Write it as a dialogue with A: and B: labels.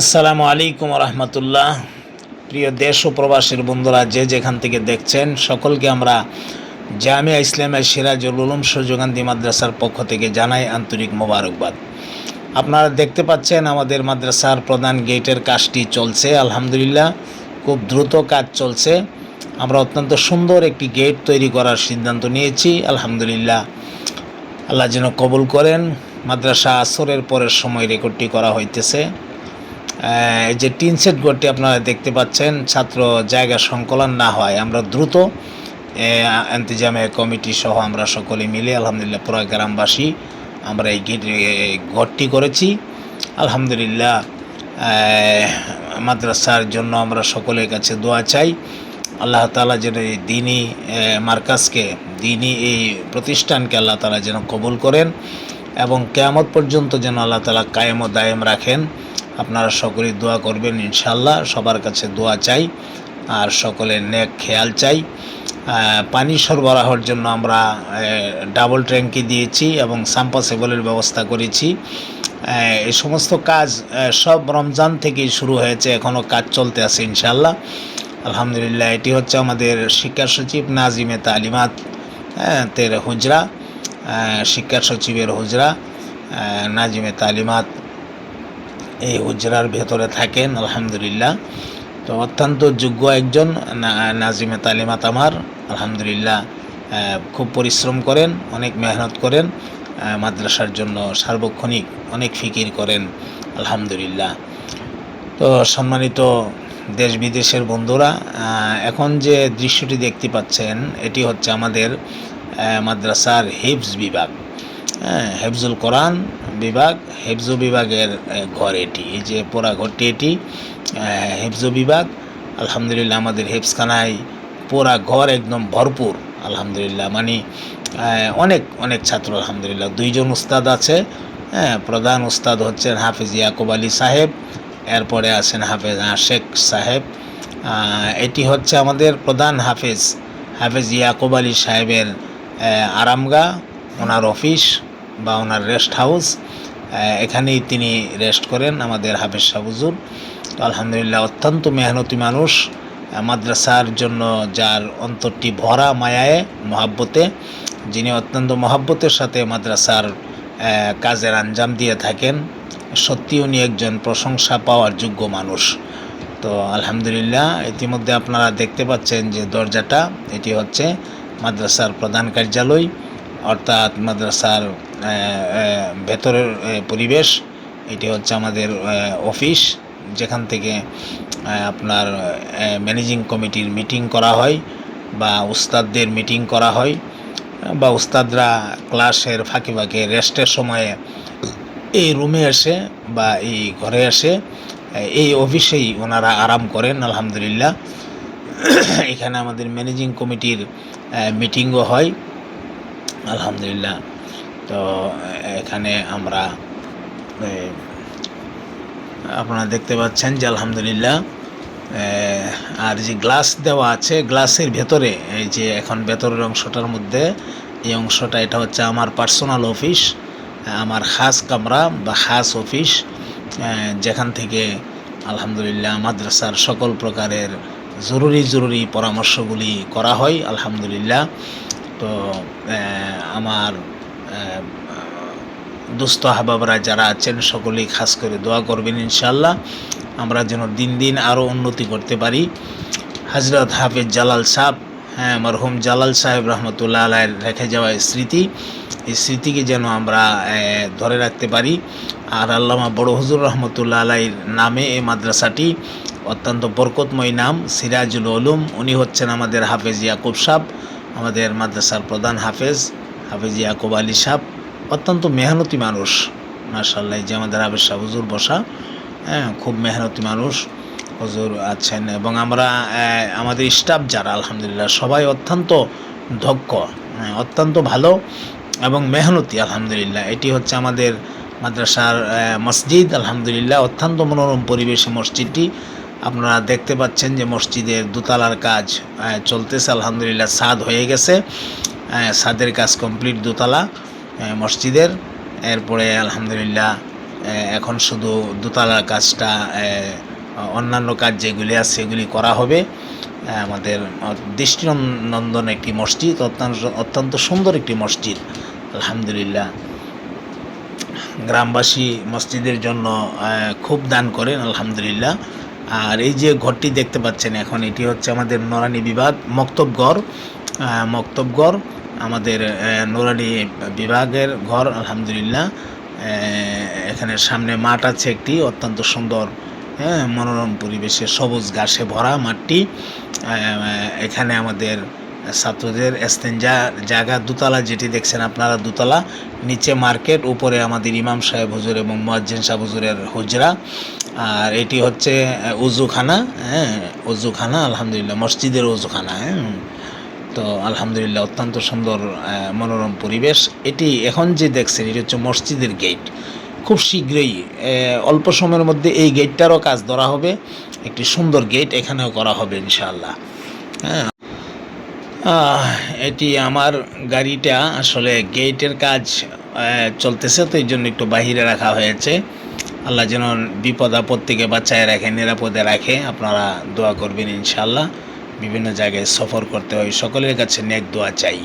A: আসসালামু আলাইকুম রহমতুল্লাহ প্রিয় দেশ ও প্রবাসীর বন্ধুরা, যে যেখান থেকে দেখছেন, সকলকে আমরা জামিয়া ইসলামের সিরাজুল উলুম সূর্যকান্তি মাদ্রাসার পক্ষ থেকে জানাই আন্তরিক মোবারকবাদ। আপনারা দেখতে পাচ্ছেন, আমাদের মাদ্রাসার প্রধান গেটের কাজটি চলছে, আলহামদুলিল্লাহ, খুব দ্রুত কাজ চলছে। আমরা অত্যন্ত সুন্দর একটি গেট তৈরি করার সিদ্ধান্ত নিয়েছি, আলহামদুলিল্লাহ। আল্লাহ যেন কবুল করেন, মাদ্রাসা আসরের পরের সময় রেকর্ডটি করা হইতেছে। যে টিন সেট ঘরটি আপনারা দেখতে পাচ্ছেন, ছাত্র জায়গা সংকলন না হয়, আমরা দ্রুত এন্তেজামে কমিটি সহ আমরা সকলে মিলে, আলহামদুলিল্লাহ পুরা গ্রামবাসী, আমরা এই গেট ঘরটি করেছি। আলহামদুলিল্লাহ মাদ্রাসার জন্য আমরা সকলের কাছে দোয়া চাই। আল্লাহ তালা যেন এই দিনই মার্কাজকে, দিনই এই প্রতিষ্ঠানকে আল্লাহ তালা যেন কবুল করেন এবং কেয়ামত পর্যন্ত যেন আল্লাহ তালা কায়েম ও দায়েম রাখেন। আপনারা সকলেই দোয়া করবেন ইনশাল্লাহ সবার কাছে দোয়া চাই আর সকলের নেক খেয়াল চাই। পানি সরবরাহের জন্য আমরা ডাবল ট্যাঙ্কি দিয়েছি এবং সাম্পাসেবলের ব্যবস্থা করেছি। এই সমস্ত কাজ সব রমজান থেকেই শুরু হয়েছে এখনও কাজ চলতে আছে ইনশাল্লাহ আলহামদুলিল্লাহ এটি হচ্ছে আমাদের শিক্ষা সচিব নাজিমে তালিমাত হ্যাঁ, তের হুজরা শিক্ষা সচিবের হুজরা নাজিমে তালিমাত। এই হুজরার ভেতরে থাকেন, আলহামদুলিল্লাহ। তো অত্যন্ত যোগ্য একজন নাজিমে তালিমাত আমার, আলহামদুলিল্লাহ খুব পরিশ্রম করেন, অনেক মেহনত করেন মাদ্রাসার জন্য সার্বক্ষণিক অনেক ফিকির করেন, আলহামদুলিল্লাহ। তো সম্মানিত দেশ বিদেশের বন্ধুরা এখন যে দৃশ্যটি দেখতে পাচ্ছেন, এটি হচ্ছে আমাদের মাদ্রাসার হিফজ বিভাগ। হ্যাঁ হেফজুল কোরআন বিভাগ, হেফজু বিভাগের ঘর এটি। এই যে পোড়া ঘরটি এটি হেফজু বিভাগ, আলহামদুলিল্লাহ আমাদের হেফজখানায় পোড়া ঘর একদম ভরপুর, আলহামদুলিল্লাহ। মানে অনেক অনেক ছাত্র, আলহামদুলিল্লাহ। দুইজন উস্তাদ আছে হ্যাঁ প্রধান উস্তাদ হচ্ছেন হাফিজ ইয়াকুব আলী সাহেব, এরপরে আছেন হাফেজ আশেক সাহেব। এটি হচ্ছে আমাদের প্রধান হাফেজ হাফেজ ইয়াকুব আলী সাহেবের আরামগা, ওনার অফিস। বা ওনার রেস্ট হাউস এখানেই তিনি রেস্ট করেন, আমাদের হাফেজ সাহুজুর তো আলহামদুলিল্লাহ, অত্যন্ত মেহনতি মানুষ মাদ্রাসার জন্য যার অন্তরটি ভরা মায়ায়, মহাব্বতে, যিনি অত্যন্ত মহাব্বতের সাথে মাদ্রাসার কাজের আঞ্জাম দিয়ে থাকেন, সত্যি উনি একজন প্রশংসা পাওয়ার যোগ্য মানুষ। তো আলহামদুলিল্লাহ, ইতিমধ্যে আপনারা দেখতে পাচ্ছেন যে দরজাটা, এটি হচ্ছে মাদ্রাসার প্রধান কার্যালয়, অর্থাৎ মাদ্রাসার ভেতরের পরিবেশ, এটি হচ্ছে আমাদের অফিস, যেখান থেকে আপনার ম্যানেজিং কমিটির মিটিং করা হয়, বা উস্তাদদের মিটিং করা হয়, বা উস্তাদরা ক্লাসের ফাঁকে ফাঁকে রেস্টের সময়ে এই রুমে এসে বা এই ঘরে এসে এই অফিসেই ওনারা আরাম করেন, আলহামদুলিল্লাহ। এখানে আমাদের ম্যানেজিং কমিটির মিটিংও হয়, আলহামদুলিল্লাহ। তো, এখানে আমরা আপনারা দেখতে পাচ্ছেন যে আলহামদুলিল্লাহ আর যে গ্লাস দেওয়া আছে, গ্লাসের ভেতরে, এই যে এখন ভেতরের অংশটার মধ্যে, এই অংশটা, এটা হচ্ছে আমার পার্সোনাল অফিস আমার খাস কামরা বা খাস অফিস যেখান থেকে আলহামদুলিল্লাহ মাদ্রাসার সকল প্রকারের জরুরি জরুরি পরামর্শগুলি করা হয়, আলহামদুলিল্লাহ। তো আমার দুস্থ আহবাবরা যারা আছেন, সকলেই খাস করে দোয়া করবেন ইনশাল্লাহ আমরা যেন দিন দিন আরও উন্নতি করতে পারি। হজরত হাফেজ জালাল সাহেব হ্যাঁ মরহুম জালাল সাহেব রহমতুল্লাহ আলাইয়ের রেখে যাওয়া স্মৃতি। এই স্মৃতিকে যেন আমরা ধরে রাখতে পারি। আর আল্লামা বড় হুজুর রহমতুল্লাহ আলাইয়ের নামে এই মাদ্রাসাটি অত্যন্ত বরকতময় নাম, সিরাজুল উলুম। উনি হচ্ছেন আমাদের হাফেজ ইয়াকুব সাহ আমাদের মাদ্রাসার প্রধান হাফেজ। হাফেজ ইয়াকুব আলী সাহ অত্যন্ত মেহনতি মানুষ। মার্শাল্লাহ যে আমাদের হাফেজ সাহ হুজুর বসা হ্যাঁ খুব মেহনতি মানুষ। হুজুর আছেন এবং আমরা আমাদের স্টাফ যারা আলহামদুলিল্লাহ সবাই অত্যন্ত দক্ষ হ্যাঁ, অত্যন্ত ভালো এবং মেহনতি আলহামদুলিল্লাহ। এটি হচ্ছে আমাদের মাদ্রাসার মসজিদ আলহামদুলিল্লাহ অত্যন্ত মনোরম পরিবেশে মসজিদটি। আপনারা দেখতে পাচ্ছেন যে মসজিদের দোতলার কাজ চলতেছে আলহামদুলিল্লাহ সাদ হয়ে গেছে। সাদের কাজ কমপ্লিট দোতলা মসজিদের। এরপরে আলহামদুলিল্লাহ এখন শুধু দোতলার কাজটা অন্যান্য কাজ যেগুলি আছে সেগুলি করা হবে। আমাদের দৃষ্টিনন্দন একটি মসজিদ, অত্যন্ত অত্যন্ত সুন্দর একটি মসজিদ, আলহামদুলিল্লাহ। গ্রামবাসী মসজিদের জন্য খুব দান করেন, আলহামদুলিল্লাহ। আর এই যে ঘরটি দেখতে পাচ্ছেন এখন, এটি হচ্ছে আমাদের নোরানি বিভাগ, মক্তবগড়। আহ, মক্তবগড় আমাদের নোরানি বিভাগের ঘর আলহামদুলিল্লাহ। এখানে সামনে মাঠ আছে একটি অত্যন্ত সুন্দর হ্যাঁ মনোরম পরিবেশে সবুজ ঘাসে ভরা মাঠটি। এখানে আমাদের ছাত্রদের এস্তেঞ্জা জায়গা দুতলা যেটি দেখছেন আপনারা দুতলা নিচে মার্কেট উপরে আমাদের ইমাম সাহেব হুজুর এবং মুয়াজ্জিন সাহেব হুজুরের হুজরা। আর এটি হচ্ছে উজুখানা হ্যাঁ উজুখানা আলহামদুলিল্লাহ মসজিদের উজুখানা হ্যাঁ। তো আলহামদুলিল্লাহ অত্যন্ত সুন্দর মনোরম পরিবেশ। এটি এখন যে দেখছেন, এটি হচ্ছে মসজিদের গেট। খুব শীঘ্রই অল্প সময়ের মধ্যে এই গেটটারও কাজ ধরা হবে। একটি সুন্দর গেট এখানেও করা হবে, ইনশাআল্লাহ। হ্যাঁ। এটি আমার গাড়িটা, আসলে গেটের কাজ চলতেছে, তো এই জন্য একটু বাহিরে রাখা হয়েছে। আল্লাহ যেন বিপদ আপদ থেকে বাঁচায় রাখে, নিরাপদে রাখে, আপনারা দোয়া করবেন ইনশাল্লাহ বিভিন্ন জায়গায় সফর করতে হয়। সকলের কাছে নেক দোয়া চাই।